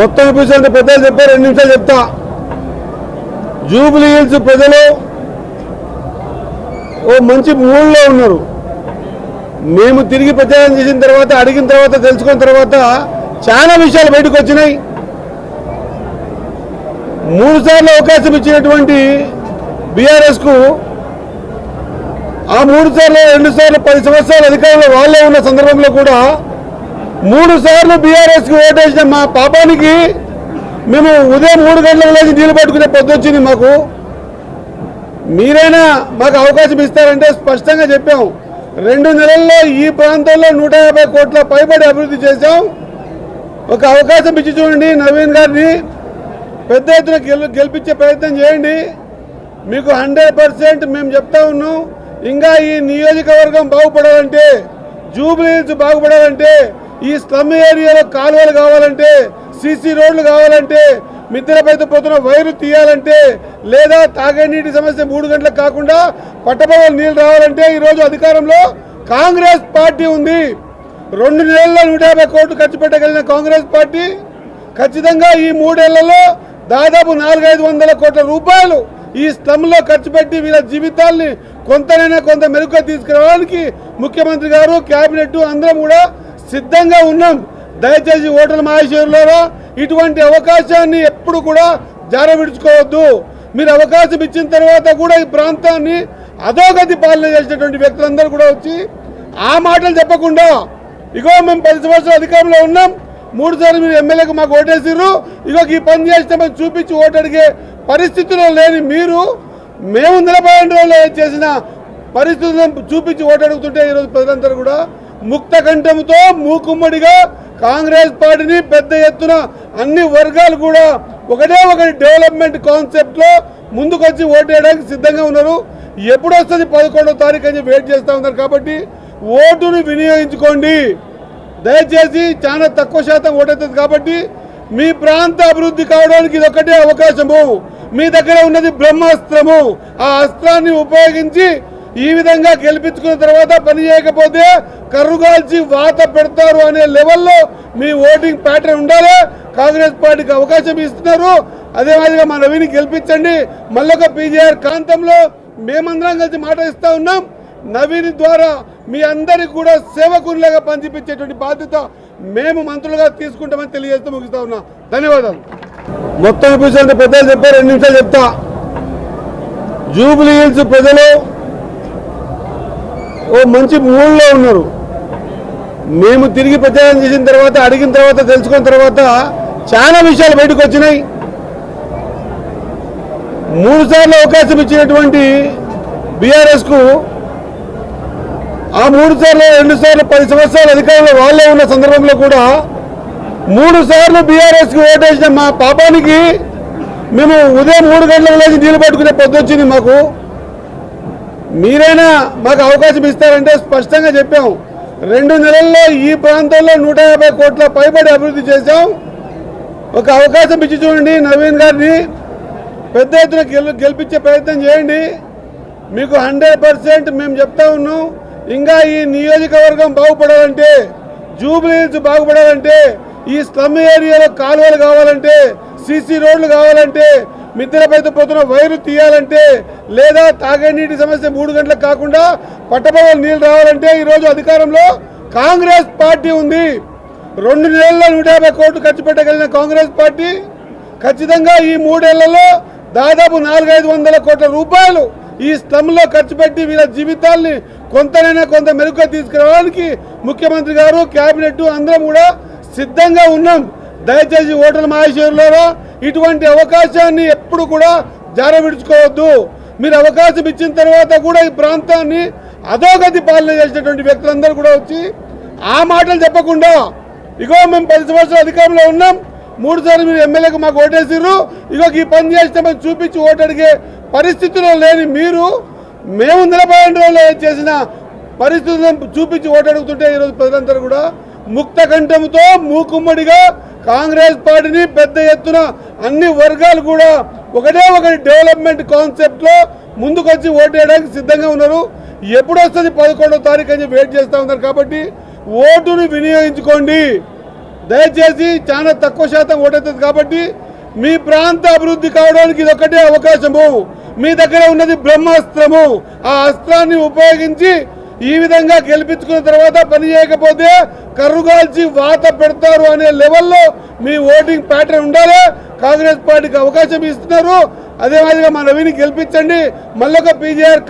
మొత్తం విషయాన్ని పెద్దలు చెప్పారు రెండు నిమిషాలు చెప్తా. జూబ్లీ హిల్స్ ప్రజలు ఓ మంచి మూడ్లో ఉన్నారు. మేము తిరిగి ప్రచారం చేసిన తర్వాత అడిగిన తర్వాత తెలుసుకున్న తర్వాత చాలా విషయాలు బయటకు వచ్చినాయి. మూడు సార్లు అవకాశం ఇచ్చినటువంటి బీఆర్ఎస్కు ఆ మూడు సార్లు రెండు సార్లు పది సంవత్సరాల అధికారంలో వాళ్ళే ఉన్న సందర్భంలో కూడా మూడు సార్లు బీఆర్ఎస్కి ఓటేసిన మా పాపానికి. మేము ఉదయం మూడు గంటలకు లేచి నీళ్ళు పట్టుకునే పొద్దు వచ్చింది మాకు. మీరైనా మాకు అవకాశం ఇస్తారంటే స్పష్టంగా చెప్పాం. రెండు నెలల్లో ఈ ప్రాంతంలో నూట యాభై కోట్ల పైబడి అభివృద్ధి చేశాం. ఒక అవకాశం ఇచ్చి చూడండి నవీన్ గారిని. పెద్ద ఎత్తున గెలిపించే ప్రయత్నం చేయండి. మీకు హండ్రెడ్ పర్సెంట్ మేము చెప్తా ఉన్నాం. ఇంకా ఈ నియోజకవర్గం బాగుపడాలంటే జూబ్లీహిల్స్ బాగుపడాలంటే ఈ స్లమ్ ఏరియాలో కాలువలు కావాలంటే సీసీ రోడ్లు కావాలంటే మిద్దెలపైతో పోతున్న వైరు తీయాలంటే లేదా తాగే నీటి సమస్య మూడు గంటలకు కాకుండా పట్టభవన నీళ్ళు రావాలంటే ఈరోజు అధికారంలో కాంగ్రెస్ పార్టీ ఉంది. రెండు నెలల్లో నూట యాభై కోట్లు ఖర్చు పెట్టగలిగిన కాంగ్రెస్ పార్టీ ఖచ్చితంగా ఈ మూడేళ్ళలో దాదాపు నాలుగైదు వందల కోట్ల రూపాయలు ఈ స్లమ్లో ఖర్చు పెట్టి వీళ్ళ జీవితాల్ని కొంతనైనా కొంత మెరుగుగా తీసుకురావడానికి ముఖ్యమంత్రి గారు కేబినెట్ అందరం కూడా సిద్ధంగా ఉన్నాం. దయచేసి ఓటర్ల మహేశ్వరులారా ఇటువంటి అవకాశాన్ని ఎప్పుడు కూడా జార విడుచుకోవద్దు మీరు అవకాశం ఇచ్చిన తర్వాత కూడా ఈ ప్రాంతాన్ని అధోగతి పాలన చేసినటువంటి వ్యక్తులందరూ కూడా వచ్చి ఆ మాటలు చెప్పకుండా ఇగో మేము పది సంవత్సరాలు అధికారంలో ఉన్నాం మూడు సార్లు మీరు ఎమ్మెల్యేకి మాకు ఓటేసిర్రు ఇగో ఈ పని చేస్తే చూపించి ఓటు అడిగే పరిస్థితిలో లేని మీరు మేము నిలబడిన రోజుల్లో చేసిన పరిస్థితులను చూపించి ఓటు అడుగుతుంటే ఈరోజు ప్రజలందరూ కూడా ముక్త కంఠంతో మూకుమ్మడిగా కాంగ్రెస్ పార్టీని పెద్ద ఎత్తున అన్ని వర్గాలు కూడా ఒకటే ఒకటి డెవలప్మెంట్ కాన్సెప్ట్లో ముందుకొచ్చి ఓటేయడానికి సిద్ధంగా ఉన్నారు. ఎప్పుడు వస్తుంది పదకొండో తారీఖు అని వెయిట్ చేస్తూ ఉన్నారు కాబట్టి ఓటును వినియోగించుకోండి. దయచేసి చాలా తక్కువ శాతం ఓటవుతుంది కాబట్టి మీ ప్రాంత అభివృద్ధి కావడానికి ఇది ఒకటే అవకాశము. మీ దగ్గర ఉన్నది బ్రహ్మాస్త్రము. ఆ అస్త్రాన్ని ఉపయోగించి ఈ విధంగా గెలిపించుకున్న తర్వాత పని చేయకపోతే కర్రుగాల్చి వాత పెడతారు అనే లెవెల్లో మీ ఓటింగ్ ప్యాటర్న్ ఉండాలి. కాంగ్రెస్ పార్టీకి అవకాశం ఇస్తున్నారు. అదే మాదిరిగా మా నవీని గెలిపించండి. మళ్ళొక పీజీఆర్ ప్రాంతంలో మేమందరం కలిసి మాట ఇస్తా ఉన్నాం. నవీన్ ద్వారా మీ అందరికి కూడా సేవకునిలాగా పనిచేపించేటువంటి బాధ్యత మేము మంత్రులుగా తీసుకుంటామని తెలియజేస్తూ ముగిస్తా ఉన్నా. ధన్యవాదాలు. మొత్తం విషయాన్ని పెద్దలు చెప్పారు. రెండు నిమిషాలు చెప్తా. జూబ్లీ హిల్స్ ప్రజలు ఓ మంచి మూడ్లో ఉన్నారు. మేము తిరిగి ప్రచారం చేసిన తర్వాత అడిగిన తర్వాత తెలుసుకున్న తర్వాత చాలా విషయాలు బయటకు వచ్చినాయి. మూడు సార్లు అవకాశం ఇచ్చినటువంటి బీఆర్ఎస్కు ఆ మూడు సార్లు రెండు సార్లు పది సంవత్సరాల అధికారంలో వాళ్ళే ఉన్న సందర్భంలో కూడా మూడు సార్లు బీఆర్ఎస్కి ఓటేసిన మా పాపానికి మేము ఉదయం మూడు గంటలకు లేచి నీళ్ళు పట్టుకునే పొద్దు వచ్చింది మాకు. మీరైనా మాకు అవకాశం ఇస్తారంటే స్పష్టంగా చెప్పాం. రెండు నెలల్లో ఈ ప్రాంతంలో నూట యాభై కోట్ల పైబడి అభివృద్ధి చేశాం. ఒక అవకాశం ఇచ్చి చూడండి నవీన్ గారిని. పెద్ద ఎత్తున గెలిపించే ప్రయత్నం చేయండి. మీకు హండ్రెడ్ పర్సెంట్ మేము చెప్తా ఉన్నాం. ఇంకా ఈ నియోజకవర్గం బాగుపడాలంటే జూబ్లీహిల్స్ బాగుపడాలంటే ఈ స్లమ్ ఏరియాలో కాలువలు కావాలంటే సీసీ రోడ్లు కావాలంటే మిద్దెలపై పోతున్న వైరు తీయాలంటే లేదా తాగే నీటి సమస్య మూడు గంటలకు కాకుండా పట్టభవన నీళ్ళు రావాలంటే ఈరోజు అధికారంలో కాంగ్రెస్ పార్టీ ఉంది. రెండు నెలల్లో నూట యాభై కోట్లు ఖర్చు పెట్టగలిగిన కాంగ్రెస్ పార్టీ ఖచ్చితంగా ఈ మూడేళ్ళలో దాదాపు నాలుగైదు వందల కోట్ల రూపాయలు ఈ స్లమ్లో ఖర్చు పెట్టి వీళ్ళ జీవితాల్ని కొంతనైనా కొంత మెరుగుగా తీసుకురావడానికి ముఖ్యమంత్రి గారు క్యాబినెట్ అందరం కూడా సిద్ధంగా ఉన్నాం. దయచేసి ఓటర్ల మహేశ్వరులారా ఇటువంటి అవకాశాన్ని ఎప్పుడు కూడా జార విడుచుకోవద్దు మీరు అవకాశం ఇచ్చిన తర్వాత కూడా ఈ ప్రాంతాన్ని అధోగతి పాలన చేసినటువంటి వ్యక్తులందరూ కూడా వచ్చి ఆ మాటలు చెప్పకుండా ఇగో మేము పది సంవత్సరాలు అధికారంలో ఉన్నాం మూడు సార్లు మీరు ఎమ్మెల్యేకి మాకు ఓటేసిర్రు ఇగో ఈ పని చేస్తే చూపించి ఓటు అడిగే పరిస్థితిలో లేని మీరు మేము నిలబడిన రోజుల్లో చేసిన పరిస్థితులను చూపించి ఓటు అడుగుతుంటే ఈరోజు ప్రజలందరూ కూడా ముక్త కంఠంతో మూకుమ్మడిగా కాంగ్రెస్ పార్టీని పెద్ద ఎత్తున అన్ని వర్గాలు కూడా ఒకటే ఒకటి డెవలప్మెంట్ కాన్సెప్ట్లో ముందుకొచ్చి ఓటు వేయడానికి సిద్ధంగా ఉన్నారు. ఎప్పుడు వస్తుంది పదకొండో తారీఖు అని వెయిట్ చేస్తూ ఉన్నారు కాబట్టి ఓటును వినియోగించుకోండి. దయచేసి చాలా తక్కువ శాతం ఓటవుతుంది కాబట్టి మీ ప్రాంత అభివృద్ధి కావడానికి ఇది ఒకటే అవకాశము. మీ దగ్గర ఉన్నది బ్రహ్మాస్త్రము. ఆ అస్త్రాన్ని ఉపయోగించి ఈ విధంగా గెలిపించుకున్న తర్వాత పని చేయకపోతే కర్రుగాల్చి వాత పెడతారు అనే లెవెల్లో మీ ఓటింగ్ ప్యాటర్న్ ఉండాలి. కాంగ్రెస్ పార్టీకి అవకాశం ఇస్తున్నారు. అదే మాదిరిగా మా రవిని గెలిపించండి. మళ్ళొక పీజీఆర్